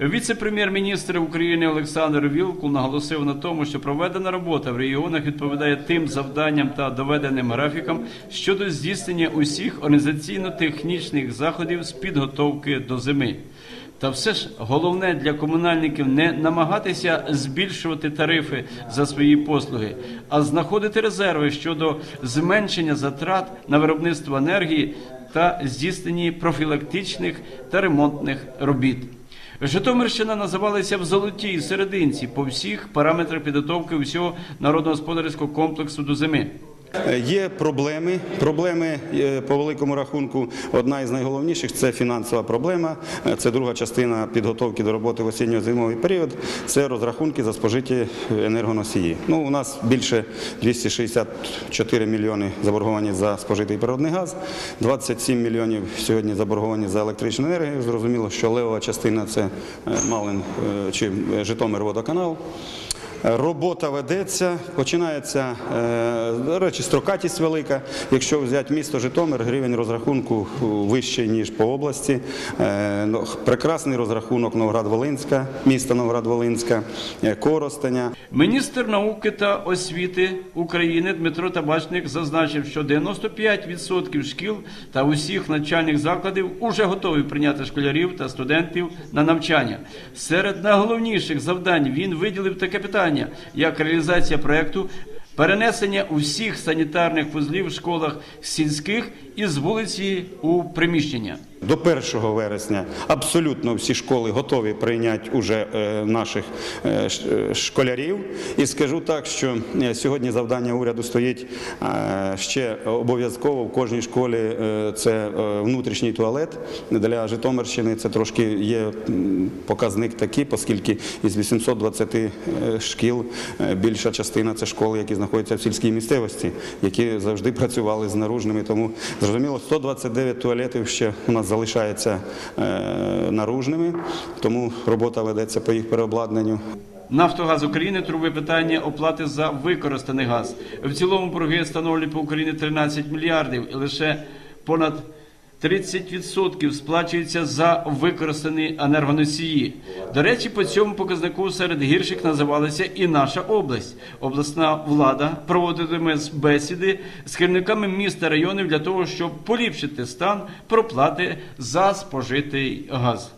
Віце-прем'єр-міністр України Олександр Вілкул наголосив на тому, що проведена робота в регіонах відповідає тим завданням та доведеним графікам щодо здійснення усіх організаційно-технічних заходів з підготовки до зими. Та все ж головне для комунальників не намагатися збільшувати тарифи за свої послуги, а знаходити резерви щодо зменшення затрат на виробництво енергії та здійсненні профілактичних та ремонтних робіт. Житомирщина називалася в золотій серединці по всіх параметрах підготовки всього народно-господарського комплексу до зими. Е, Є проблеми. Проблеми е, по великому рахунку. Одна із найголовніших це фінансова проблема. Е, Це друга частина підготовки до роботи в осінньо-зимовий період. Це розрахунки за спожиті енергоносії. Ну у нас більше 264 мільйони заборговані за спожитий природний газ, 27 мільйонів сьогодні заборговані за електричну енергію. Зрозуміло, що левова частина це Малин чи Житомир водоканал. Робота ведеться, починається, е, до речі, строкатість велика. Якщо взяти місто Житомир, рівень розрахунку вищий, ніж по області. Е, ну, Прекрасний розрахунок Новоград-Волинська, місто Новоград-Волинська, е, Коростеня. Міністр науки та освіти України Дмитро Табачник зазначив, що 95% шкіл та усіх навчальних закладів уже готові прийняти школярів та студентів на навчання. Серед найголовніших завдань він виділив таке питання, як реалізація проекту. Перенесення усіх санітарних вузлів в школах сільських із вулиці у приміщення. До 1 вересня абсолютно всі школи готові прийняти уже е, наших е, е, школярів. І скажу так, що сьогодні завдання уряду стоїть ще обов'язково в кожній школі це внутрішній туалет. Для Житомирщини це трошки є показник такий, оскільки із 820 е, шкіл більша частина це школи, які знаходяться в сільській місцевості, які завжди працювали з наружними. Тому зрозуміло, 129 туалетів ще у нас залишається е, наружними, тому робота ведеться по їх переобладнанню. Нафтогаз України турбує питання оплати за використаний газ. В цілому борги становлять по Україні 13 мільярдів і лише понад 30% сплачується за використані енергоносії. До речі, по цьому показнику серед гірших називалася і наша область. Обласна влада проводитиме бесіди з керівниками міст та районів для того, щоб поліпшити стан проплати за спожитий газ.